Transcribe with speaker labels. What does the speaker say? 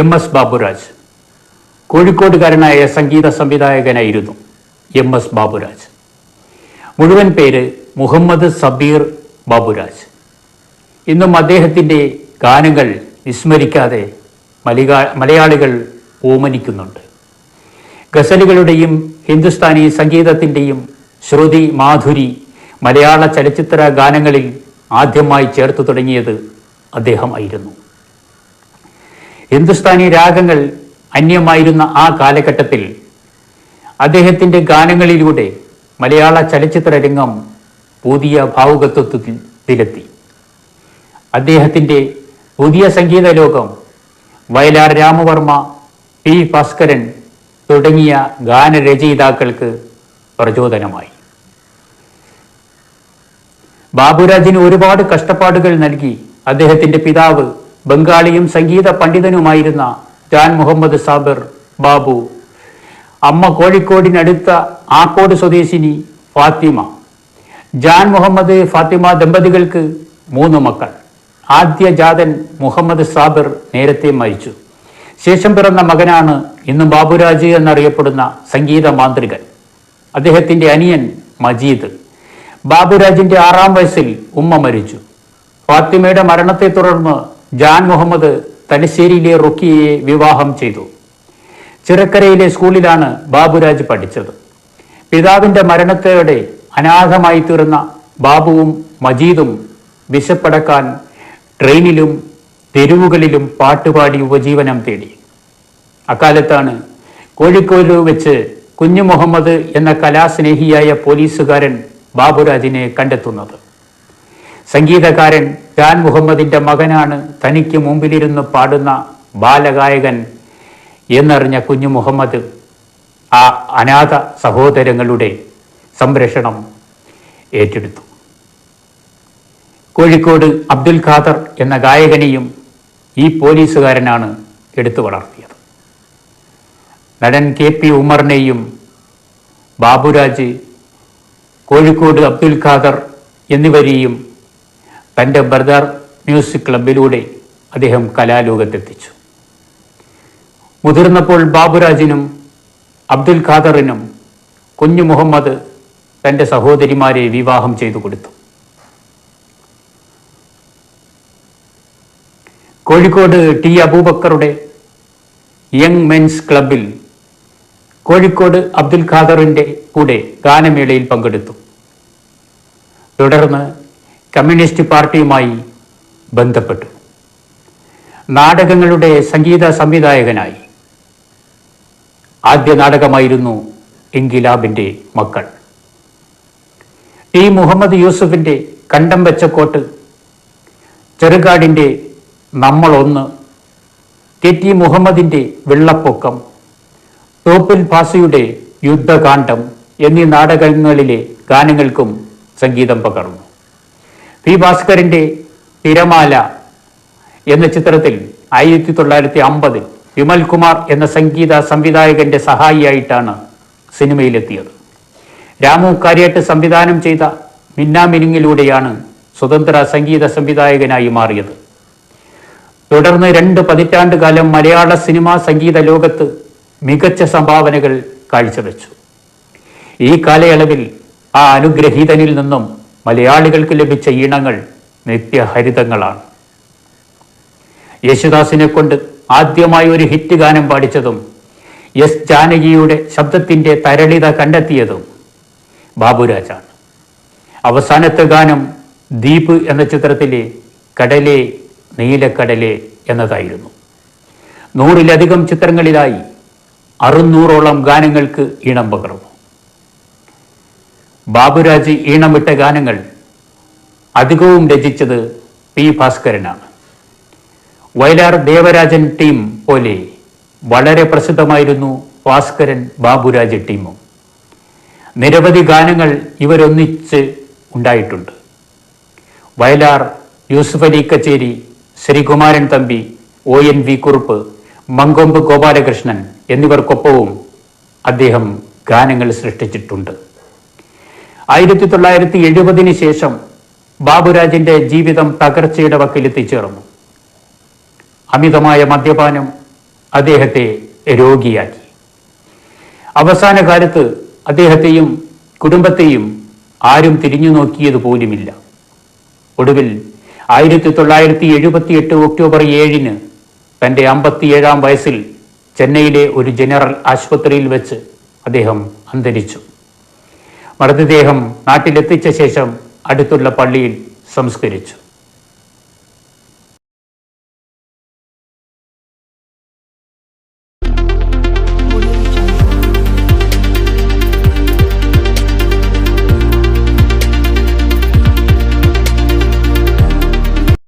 Speaker 1: M S Baburaj. കോഴിക്കോടുകാരനായ സംഗീത സംവിധായകനായിരുന്നു M S Baburaj. മുഴുവൻ പേര് മുഹമ്മദ് സബീർ ബാബുരാജ്. ഇന്നും അദ്ദേഹത്തിന്റെ ഗാനങ്ങൾ വിസ്മരിക്കാതെ മലയാളികൾ ഓമനിക്കുന്നുണ്ട്. ഗസലുകളുടെയും ഹിന്ദുസ്ഥാനി സംഗീതത്തിന്റെയും ശ്രുതി മാധുരി മലയാള ചലച്ചിത്ര ഗാനങ്ങളിൽ ആദ്യമായി ചേർത്തു തുടങ്ങിയത് അദ്ദേഹമായിരുന്നു. ഹിന്ദുസ്ഥാനി രാഗങ്ങൾ അന്യമായിരുന്ന ആ കാലഘട്ടത്തിൽ അദ്ദേഹത്തിന്റെ ഗാനങ്ങളിലൂടെ മലയാള ചലച്ചിത്ര രംഗം പുതിയ ഭാവുകത്വത്തിലെത്തി അദ്ദേഹത്തിന്റെ പുതിയ സംഗീത ലോകം വയലാർ രാമവർമ്മ പി ഭാസ്കരൻ തുടങ്ങിയ ഗാനരചയിതാക്കൾക്ക് പ്രചോദനമായി. ബാബുരാജിന് ഒരുപാട് കഷ്ടപ്പാടുകൾ നൽകി അദ്ദേഹത്തിന്റെ പിതാവ് ബംഗാളിയും സംഗീത പണ്ഡിതനുമായിരുന്ന ജാൻ മുഹമ്മദ് സാബിർ ബാബു അമ്മ കോഴിക്കോടിനടുത്ത ആക്കോട് സ്വദേശിനി ഫാത്തിമ ജാൻ മുഹമ്മദ് ഫാത്തിമ ദമ്പതികൾക്ക് മൂന്ന് മക്കൾ. ആദ്യ ജാതൻ മുഹമ്മദ് സാബിർ നേരത്തെ മരിച്ചു. ശേഷം പിറന്ന മകനാണ് ഇന്ന് ബാബുരാജ് എന്നറിയപ്പെടുന്ന സംഗീത മാന്ത്രികൻ. അദ്ദേഹത്തിന്റെ അനിയൻ മജീദ്. ബാബുരാജിന്റെ ആറാം വയസ്സിൽ ഉമ്മ മരിച്ചു. ഫാത്തിമയുടെ മരണത്തെ തുടർന്ന് ജാൻ മുഹമ്മദ് തലശ്ശേരിയിലെ റുക്കിയെ വിവാഹം ചെയ്തു. ചിറക്കരയിലെ സ്കൂളിലാണ് ബാബുരാജ് പഠിച്ചത്. പിതാവിന്റെ മരണത്തോടെ അനാഥമായി തീർന്ന ബാബുവും മജീദും വിശപ്പടക്കാൻ ട്രെയിനിലും തെരുവുകളിലും പാട്ടുപാടി ഉപജീവനം തേടി. അക്കാലത്താണ് കോഴിക്കോട് വെച്ച് കുഞ്ഞു മുഹമ്മദ് എന്ന കലാസ്നേഹിയായ പോലീസുകാരൻ ബാബുരാജിനെ കണ്ടെത്തുന്നത്. സംഗീതകാരൻ ഖാൻ മുഹമ്മദിന്റെ മകനാണ്. തനിക്ക് മുമ്പിലിരുന്ന് പാടുന്ന ബാലഗായകൻ എന്നറിഞ്ഞ കുഞ്ഞു മുഹമ്മദ് ആ അനാഥ സഹോദരങ്ങളുടെ സംരക്ഷണം ഏറ്റെടുത്തു. കോഴിക്കോട് അബ്ദുൽ ഖാദർ എന്ന ഗായകനെയും ഈ പോലീസുകാരനാണ് എടുത്തു വളർത്തിയത്. നടൻ കെ പി ഉമറിനെയും ബാബുരാജ് കോഴിക്കോട് അബ്ദുൽ ഖാദർ എന്നിവരെയും തന്റെ ബ്രദർ മ്യൂസിക് ക്ലബിലൂടെ അദ്ദേഹം കലാലോകത്തെത്തിച്ചു. മുതിർന്നപ്പോൾ ബാബുരാജിനും അബ്ദുൽ ഖാദറിനും കുഞ്ഞു മുഹമ്മദ് തന്റെ സഹോദരിമാരെ വിവാഹം ചെയ്തു കൊടുത്തു. കോഴിക്കോട് ടി അബൂബക്കറുടെ യങ് മെൻസ് ക്ലബിൽ കോഴിക്കോട് അബ്ദുൽ ഖാദറിന്റെ കൂടെ ഗാനമേളയിൽ പങ്കെടുത്തു. തുടർന്ന് കമ്മ്യൂണിസ്റ്റ് പാർട്ടിയുമായി ബന്ധപ്പെട്ടു. നാടകങ്ങളുടെ സംഗീത സംവിധായകനായി. ആദ്യ നാടകമായിരുന്നു ഇൻകിലാബിന്റെ മക്കൾ. ടി മുഹമ്മദ് യൂസുഫിന്റെ കണ്ടം വെച്ച കോട്ട് ചെറുകാടിന്റെ നമ്മളൊന്ന് കെ ടി മുഹമ്മദിന്റെ വെള്ളപ്പൊക്കം തോപ്പിൽ ഭാസയുടെ യുദ്ധകാന്ഡം എന്നീ നാടകങ്ങളിലെ ഗാനങ്ങൾക്കും സംഗീതം പകർന്നു. പി ഭാസ്കരന്റെ തിരമാല എന്ന ചിത്രത്തിൽ ആയിരത്തി തൊള്ളായിരത്തി അമ്പതിൽ വിമൽ കുമാർ എന്ന സംഗീത സംവിധായകന്റെ സഹായിയായിട്ടാണ് സിനിമയിലെത്തിയത്. രാമു കാര്യാട്ട് സംവിധാനം ചെയ്ത മിന്നാമിനുങ്ങിലൂടെയാണ് സ്വതന്ത്ര സംഗീത സംവിധായകനായി മാറിയത്. തുടർന്ന് രണ്ട് പതിറ്റാണ്ട് കാലം മലയാള സിനിമാ സംഗീത ലോകത്ത് മികച്ച സംഭാവനകൾ കാഴ്ചവെച്ചു. ഈ കാലയളവിൽ ആ അനുഗ്രഹീതനിൽ നിന്നും മലയാളികൾക്ക് ലഭിച്ച ഈണങ്ങൾ നിത്യഹരിതങ്ങളാണ്. യേശുദാസിനെ കൊണ്ട് ആദ്യമായി ഒരു ഹിറ്റ് ഗാനം പാടിച്ചതും എസ് ജാനകിയുടെ ശബ്ദത്തിന്റെ തരളിത കണ്ടെത്തിയതും ബാബുരാജാണ്. അവസാനത്തെ ഗാനം ദീപ് എന്ന ചിത്രത്തിലെ കടലേ നീലക്കടലേ എന്നതായിരുന്നു. നൂറിലധികം ചിത്രങ്ങളിലായി അറുന്നൂറോളം ഗാനങ്ങൾക്ക് ഈണം പകർന്നു. ബാബുരാജ് ഈണമിട്ട ഗാനങ്ങൾ അധികവും രചിച്ചത് പി ഭാസ്കരനാണ് വയലാർ ദേവരാജൻ ടീം പോലെ വളരെ പ്രസിദ്ധമായിരുന്നു ഭാസ്കരൻ ബാബുരാജ് ടീമും. നിരവധി ഗാനങ്ങൾ ഇവരൊന്നിച്ച് ഉണ്ടായിട്ടുണ്ട്. Vayalar Yusuf Ali Kechery Sreekumaran Thampi O N V. Kurup Mankombu Gopalakrishnan എന്നിവർക്കൊപ്പവും അദ്ദേഹം ഗാനങ്ങൾ സൃഷ്ടിച്ചിട്ടുണ്ട്. ആയിരത്തി തൊള്ളായിരത്തി എഴുപതിന് ശേഷം ബാബുരാജിന്റെ ജീവിതം തകർച്ചയുടെ വക്കിലെത്തിച്ചേർന്നു. അമിതമായ മദ്യപാനം അദ്ദേഹത്തെ രോഗിയാക്കി. അവസാന കാലത്ത് അദ്ദേഹത്തെയും കുടുംബത്തെയും ആരും തിരിഞ്ഞു നോക്കിയത് പോലുമില്ല. ഒടുവിൽ ആയിരത്തി തൊള്ളായിരത്തി എഴുപത്തിയെട്ട് ഒക്ടോബർ ഏഴിന് തന്റെ അമ്പത്തിയേഴാം വയസ്സിൽ ചെന്നൈയിലെ ഒരു ജനറൽ ആശുപത്രിയിൽ വെച്ച് അദ്ദേഹം അന്തരിച്ചു. മൃതദേഹം നാട്ടിലെത്തിച്ച ശേഷം അടുത്തുള്ള പള്ളിയിൽ സംസ്കരിച്ചു.